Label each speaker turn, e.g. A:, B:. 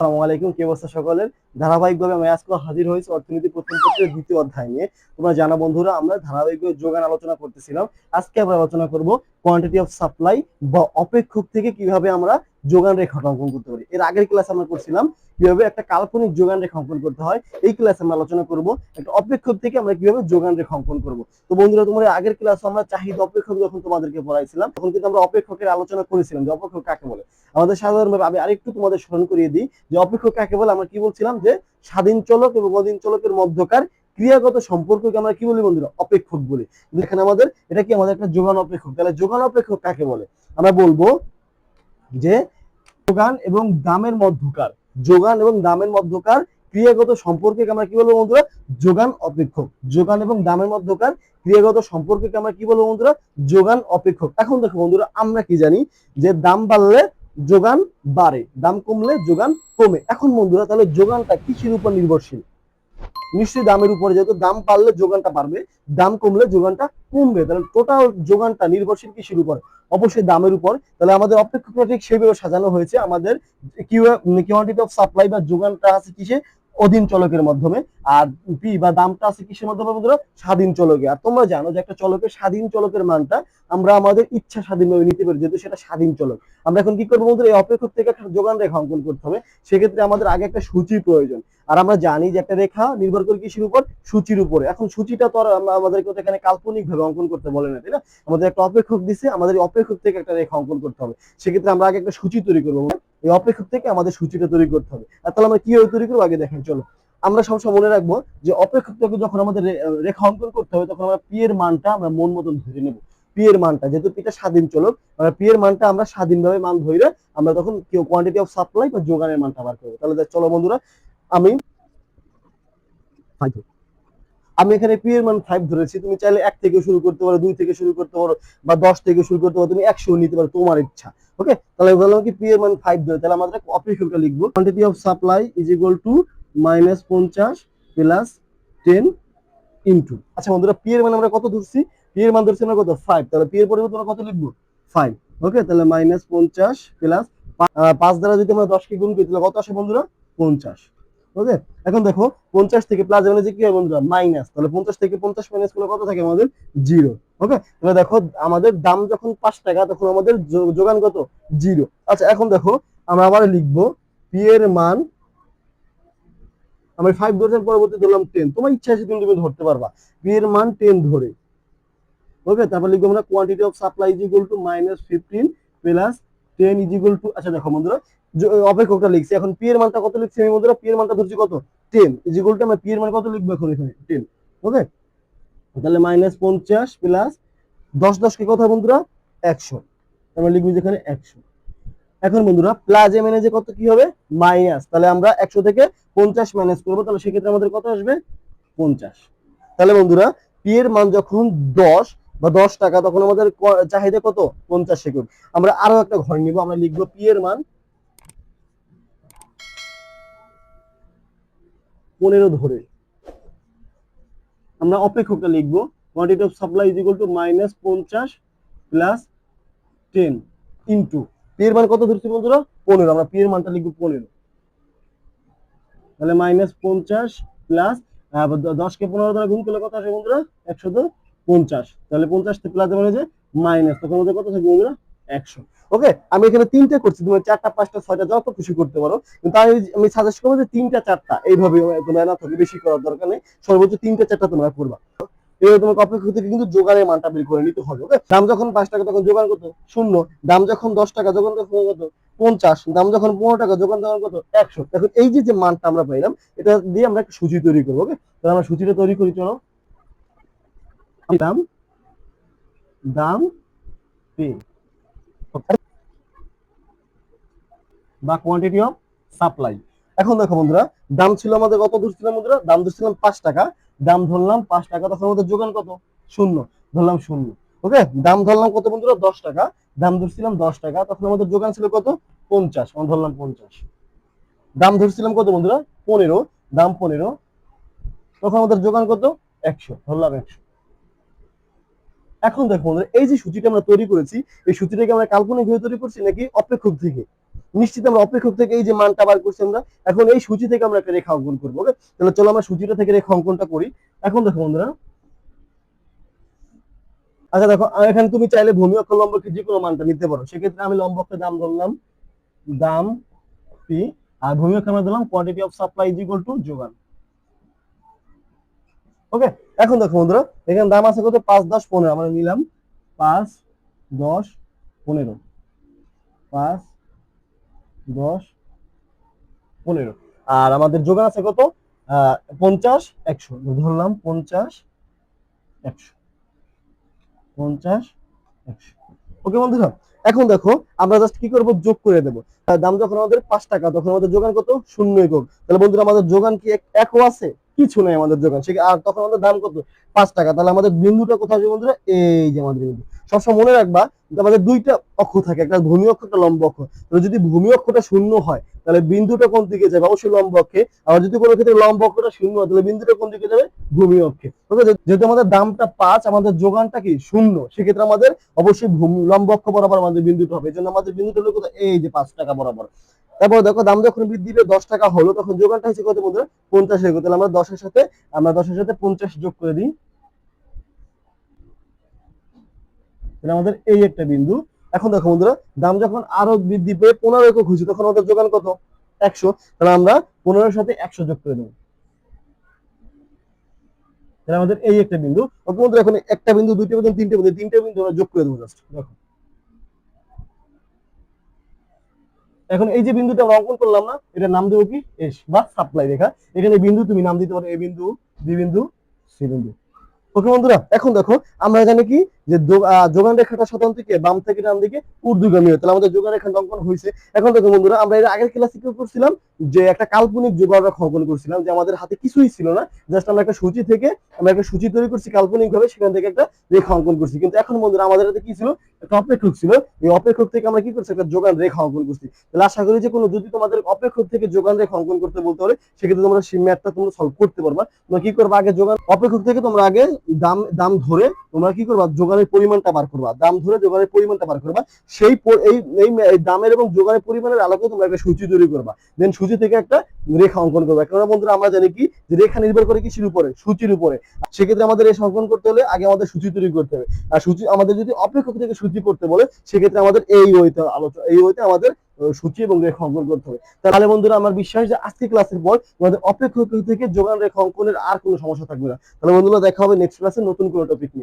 A: আসসালামু আলাইকুম, কে অবস্থা সকলের? ধারাবাহিকভাবে আমি আজকে হাজির হয়েছি অর্থনীতি প্রথম পত্রের দ্বিতীয় অধ্যায় নিয়ে। তোমরা জানা বন্ধুরা, আমরা ধারাবাহিকভাবে যোগান আলোচনা করতেছিলাম। আজকে আমরা আলোচনা করব কোয়ান্টিটি অফ সাপ্লাই বা অপেক্ষক থেকে কীভাবে আমরা যোগান রেখা অঙ্কন করতে পারি। এর আগের ক্লাস আমরা করছিলাম কীভাবে একটা কাল্পনিক যোগান রেখা অঙ্কন করতে হয়। এই ক্লাসে আমরা আলোচনা করব একটা অপেক্ষক থেকে আমরা কীভাবে যোগান রেখা অঙ্কন করব। তো বন্ধুরা তোমরা আগের ক্লাসে আমরা চাহিদা অপেক্ষক যখন তোমাদেরকে পড়াইছিলাম, তখন কিন্তু আমরা অপেক্ষকের আলোচনা করেছিলাম যে অপেক্ষক কাকে বলে। আমাদের সাধারণভাবে আমি আরেকটু তোমাদের স্মরণ করিয়ে দিই যে অপেক্ষক কাকে বলে, আমরা কি বলছিলাম যে স্বাধীন চলক এবং অধীন চলকের মধ্যকার ক্রিয়াগত সম্পর্ককে আমরা কি বলি বন্ধুরা? অপেক্ষক বলি। এখানে আমাদের, এটা কি আমাদের একটা যোগান অপেক্ষক? তাহলে যোগান অপেক্ষক কাকে বলে? আমরা বলব যে যোগান এবং দামের মধ্যকার, যোগান এবং দামের মধ্যকার ক্রিয়াগত সম্পর্কে আমরা কি বলব বন্ধুরা? যোগান অপেক্ষক। যোগান এবং দামের মধ্যকার ক্রিয়াগত সম্পর্কে আমরা কি বলব বন্ধুরা? যোগান অপেক্ষক। এখন দেখো বন্ধুরা, আমরা কি জানি যে দাম বাড়লে যোগান বাড়ে, দাম কমলে যোগান কমে। এখন বন্ধুরা, তাহলে যোগানটা কিসের উপর নির্ভরশীল? নিশ্চয়ই দামের উপরে, যেহেতু দাম বাড়লে যোগানটা বাড়বে, দাম কমলে যোগানটা কমবে। তাহলে টোটাল যোগানটা নির্ভরশীল কিসের উপর? অবশ্যই দামের উপর। তাহলে আমাদের অপেক্ষকটা ঠিক সেইভাবে সাজানো হয়েছে। আমাদের কোয়ান্টিটি অফ সাপ্লাই বা যোগানটা আছে কিসে? অধীন চলকের মাধ্যমে। আর পি বা দামটা আছে কিসের মাধ্যমে বন্ধুরা? স্বাধীন চলকে। আর তোমরা জানো যে একটা চলকের স্বাধীন চলকের মানটা আমরা আমাদের ইচ্ছা স্বাধীনভাবে নিতে পারি, যেহেতু সেটা স্বাধীন চলক। আমরা এখন কি করব বন্ধুরা? এই অপেক্ষক থেকে একটা যোগান রেখা অঙ্কন করতে হবে। সেক্ষেত্রে আমাদের আগে একটা সূচির প্রয়োজন। আর আমরা জানি যে একটা রেখা নির্ভর করে কিসের উপর সূচির উপরে। এখন সূচিটা তো আর আমাদেরকে তো এখানে কাল্পনিক ভাবে অঙ্কন করতে বলে না, তাই না? আমাদের একটা অপেক্ষক দিছে, আমাদের অপেক্ষক থেকে একটা রেখা অঙ্কন করতে হবে। সেক্ষেত্রে আমরা আগে একটা সূচি তৈরি করব। এই অপেক্ষক থেকে আমাদের সূচিটা তৈরি করতে হবে। আর তাহলে আমরা কীভাবে তৈরি করব? আগে দেখেন, চলো। আমরা সবসময় মনে রাখব যে অপেক্ষক থেকে যখন আমাদের রেখা অঙ্কন করতে হবে, তখন আমরা পি এর মানটা আমরা মন মতন ধরে নেব। পি এর মানটা, যেহেতু পিটা স্বাধীন চলক, আমরা পি এর মানটা আমরা স্বাধীনভাবে মান ধরে আমরা তখন কেউ কোয়ান্টিটি অফ সাপ্লাই বা যোগানের মানটা বার করব। তাহলে চলো বন্ধুরা আমি আমি এখানে পি এর মান ফাইভ ধরেছি। তুমি চাইলে এক থেকে শুরু করতে পারো, দুই থেকে শুরু করতে পারো, বা দশ থেকে শুরু করতে পারো, তুমি একশো নিতে পারো, তোমার ইচ্ছা। ওকে তাহলে বললাম কি পি এর মান ফাইভ ধরে, তাহলে আমাদের অপেক্ষকটা লিখব। Quantity of supply is equal to minus পঞ্চাশ প্লাস টেন ইন্টু আচ্ছা বন্ধুরা পি এর মান আমরা কত ধরছি? পি এর মান ধরছি আমরা কত? ফাইভ তাহলে পি এর পরিবর্তে আমরা কত লিখব? ফাইভ ওকে তাহলে মাইনাস পঞ্চাশ প্লাস পাঁচ দ্বারা যদি আমরা দশকে গুণ করি, তাহলে কত আসে বন্ধুরা? পঞ্চাশ। ওকে? এখন দেখো, পঞ্চাশ থেকে প্লাস মানে কি হয় বন্ধুরা? মাইনাস তাহলে পঞ্চাশ থেকে পঞ্চাশ মাইনাস করলে কত থাকে আমাদের? Zero okay? তাহলে দেখো, আমাদের দাম যখন পাঁচ টাকা, তখন আমাদের যোগান কত? জিরো আচ্ছা এখন দেখো, আমরা আবার লিখব পি এর মান আমি ফাইভ ধরছেন, পরবর্তী ধরলাম টেন তোমার ইচ্ছা আছে তুমি তুমি ধরতে পারবা। পি এর মান টেন ধরে। ওকে? তারপর লিখব আমরা quantity of supply is equal to minus fifteen plus ten is equal to আচ্ছা দেখো বন্ধুরা অপেক্ষকটা লিখছি। এখন পি এর মানটা কত লিখছি আমি বন্ধুরা? পি এর মানটা ধরছি কত? টেন ইজ ইকুয়াল টু আমরা পি এর মান কত লিখব এখন এখানে? টেন ওকে তাহলে মাইনাস পঞ্চাশ প্লাস দশ দশকে কত হয় বন্ধুরা? একশো। আমরা লিখব যেখানে একশো। এখন বন্ধুরা প্লাস এম যে কত কি হবে? মাইনাস তাহলে আমরা একশো থেকে পঞ্চাশ মাইনাস করব। তাহলে সেক্ষেত্রে আমাদের কত আসবে? পঞ্চাশ। তাহলে বন্ধুরা পি এর মান যখন দশ বা দশ টাকা, তখন আমাদের চাহিদা কত? পঞ্চাশ সেকেন্ড আমরা আরও একটা ঘর নিব। আমরা লিখব পি এর মান পনেরো ধরে। আমরা অপেক্ষকটা লিখব। Quantity of supply is equal to minus পঞ্চাশ প্লাস টেন ইন্টু পি এর মান কত ধরছি বন্ধুরা? পনেরো। আমরা পি এর মানটা লিখব পনেরো। তাহলে মাইনাস পঞ্চাশ প্লাস দশকে পনেরো দ্বারা গুণ করলে কত আসে বন্ধুরা? একশো পঞ্চাশ। তাহলে পঞ্চাশ প্লাস মানে যে মাইনাস তখন আমাদের কত থাকবে বন্ধুরা? একশো। ওকে আমি এখানে তিনটে করছি, তুমি চারটা, পাঁচটা, ছয়টা, যত খুশি করতে পারো। কিন্তু আমি সাজেস্ট করব যে তিনটা, চারটা, এইভাবে তোমরা না থাকে বেশি করার দরকার নেই। সর্বোচ্চ তিনটা, চারটা তোমরা করবা। এবার তোমাকে অপেক্ষা থেকে কিন্তু জোগানের মানটা বের করে নিতে হবে ওকে দাম যখন পাঁচ টাকা তখন জোগান কত শূন্য, দাম যখন দশ টাকা যখন কত? পঞ্চাশ, দাম যখন পনেরো টাকা যখন তখন কত? একশো। এখন এই যে যে মানটা আমরা পাইলাম, এটা দিয়ে আমরা একটা সূচি তৈরি করব ওকে তাহলে আমরা সূচিটা তৈরি করি, চলো। দাম দাম, পে। বা কোয়ান্টিটি অফ সাপ্লাই এখন দেখো বন্ধুরা, দাম ছিল আমাদের কত? ধরছিলাম বন্ধুরা? দাম ধরছিলাম পাঁচ টাকা। দাম ধরলাম পাঁচ টাকা তখন আমাদের যোগান কত? শূন্য। ধরলাম শূন্য। ওকে? দাম ধরলাম কত বন্ধুরা? দশ টাকা। দাম ধরছিলাম দশ টাকা, তখন আমাদের যোগান ছিল কত? পঞ্চাশ। ধরলাম পঞ্চাশ। দাম ধরছিলাম কত বন্ধুরা? পনেরো। দাম পনেরো। তখন আমাদের যোগান কত? একশো। ধরলাম একশো। এখন দেখো বন্ধুরা, এই যে সূচিটা আমরা তৈরি করেছি, এই সূচিটাকে আমরা কাল্পনিক ভাবে তৈরি করছি নাকি অপেক্ষক থেকে? নিশ্চিত আমরা অপেক্ষক থেকে এই যে মানটা বার করছি আমরা, এখন এই সূচি থেকে আমরা একটা রেখা অঙ্কন করব ওকে তাহলে চলো আমরা সূচিটা থেকে রেখা অঙ্কনটা করি। এখন দেখো বন্ধুরা। আচ্ছা দেখো এখানে তুমি চাইলে ভূমি অক্ষ লম্ব অক্ষের যে কোনো মানটা নিতে পারো। সেক্ষেত্রে আমি লম্ব অক্ষের দাম ধরলাম, দাম পি, আর ভূমি অক্ষে আমরা দিলাম quantity of supply is equal to যোগান। ওকে এখন দেখো বন্ধুরা, এখানে দাম আছে কত? পাঁচ, দশ, পনেরো। আমরা নিলাম পাঁচ, দশ, পনেরো। পাঁচ দশ, পনেরো। আর আমাদের যোগান আছে কত? পঞ্চাশ, একশো। ধরলাম পঞ্চাশ, একশো। পঞ্চাশ, একশো। ওকে বন্ধুরা, এখন দেখো, আমরা জাস্ট কি করব? যোগ করে দেবো। দাম যখন আমাদের পাঁচ টাকা, তখন আমাদের যোগান কত? শূন্য একক। তাহলে বন্ধুরা, আমাদের যোগান কি এক- একও আছে? কিছু নেই আমাদের যোগান। সে আর তখন আমাদের দাম কত? পাঁচ টাকা। তাহলে আমাদের বিন্দুটা কোথায় আসবে বন্ধুরা? এই যে আমাদের বিন্দু। সবসময় মনে রাখবা আমাদের দুইটা অক্ষ থাকে, একটা ভূমি অক্ষ, একটা লম্ব অক্ষ। তাহলে যদি ভূমি অক্ষটা শূন্য হয়, তাহলে বিন্দুটা কোন দিকে যাবে? অবশ্যই লম্ব অক্ষে। আবার যদি কোনো ক্ষেত্রে লম্ব অক্ষটা শূন্য হয়, তাহলে বিন্দুটা কোন দিকে যাবে? ভূমি অক্ষে। যেহেতু আমাদের দামটা পাঁচ, আমাদের যোগানটা কি? শূন্য। সেক্ষেত্রে আমাদের অবশ্যই ভূমি, লম্ব অক্ষ বরাবর আমাদের বিন্দুটা হবে। এই জন্য আমাদের বিন্দুটা হলো কোথায়? এই যে পাঁচ টাকা বরাবর। তারপর দেখো, দাম যখন বৃদ্ধি পেয়ে দশ টাকা হলো, তখন যোগানটা হচ্ছে কত বন্ধুরা? পঞ্চাশ হয়ে গেলো। তাহলে আমরা দশের সাথে, আমরা দশের সাথে পঞ্চাশ যোগ করে দিই। তাহলে আমাদের এই একটা বিন্দু। এখন দেখো বন্ধুরা, দাম যখন আরও বৃদ্ধি পেয়ে পনেরো একক হয়েছে, তখন আমাদের যোগান কত? একশো। তাহলে আমরা পনেরোর সাথে একশো যোগ করে তাহলে আমাদের এই একটা বিন্দু। এখন একটা বিন্দু, দুইটা বিন্দু, তিনটে বিন্দু তিনটে বিন্দু আমরা যোগ করে দেবো জাস্ট দেখো। এখন এই যে বিন্দুটা আমরা অঙ্কন করলাম না এটা নাম দেবো কি? এস বা সাপ্লাই রেখা। এখানে বিন্দু তুমি নাম দিতে পারো এ বিন্দু বি বিন্দু সি বিন্দু। ওকে বন্ধুরা, এখন দেখো, আমরা জানি কি? যে যোগান রেখাটা সাধারণত কি? বাম থেকে ডান দিকে ঊর্ধ্বগামী হয়। তাহলে আমাদের যোগান রেখাটা অঙ্কন হয়েছে এখন দেখো বন্ধুরা, আমরা এর আগের ক্লাসে কি করছিলাম? যে একটা কাল্পনিক যোগান রেখা অঙ্কন করছিলাম, যে আমাদের হাতে কিছুই ছিল না। জাস্ট আমরা একটা সূচি থেকে, আমরা একটা সূচি তৈরি করছি কাল্পনিক ভাবে সেখান থেকে একটা রেখা অঙ্কন করছি। কিন্তু এখন বন্ধুরা, আমাদের হাতে কি ছিল? একটা অপেক্ষক ছিল। এই অপেক্ষক থেকে আমরা কি করছি? একটা যোগান রেখা অঙ্কন করছি। তাহলে আশা করি যে কোনো, যদি তোমাদের অপেক্ষক থেকে যোগান রেখা অঙ্কন করতে বলতে হলে সেক্ষেত্রে তোমরা সেই ম্যাথটা তোমরা সলভ করতে পারবা। তোমরা কি করবা? আগে যোগান, অপেক্ষক থেকে তোমরা আগে দাম দাম ধরে তোমরা কি করবা? যোগানের পরিমাণটা বার করবা। দাম ধরে যোগানের পরিমাণটা বার করবা। সেই এই দামের এবং যোগানের পরিমাণের আলোকে তোমরা একটা সূচি তৈরি করবা। দেন সূচি থেকে একটা রেখা অঙ্কন করবা। কেননা বন্ধুরা, আমরা জানি কি? যে রেখা নির্ভর করে কিসের উপরে? সূচির উপরে। সেক্ষেত্রে আমাদের এই অঙ্কন করতে হলে আগে আমাদের সূচি তৈরি করতে হবে। আর সূচি, আমাদের যদি অপেক্ষক থেকে সূচি করতে বলে, সেক্ষেত্রে আমাদের এই ওইতে আলোচনা, এই ওইতে আমাদের সূচি এবং রেখা অঙ্কন করতে হবে। তাহলে বন্ধুরা, আমার বিশ্বাস যে আজকে ক্লাসের পর তোমাদের অপেক্ষা থেকে যোগান রেখা অঙ্কনের আর কোনো সমস্যা থাকবে না। তাহলে বন্ধুরা, দেখা হবে নেক্সট ক্লাসে নতুন কোনো টপিক নিয়ে।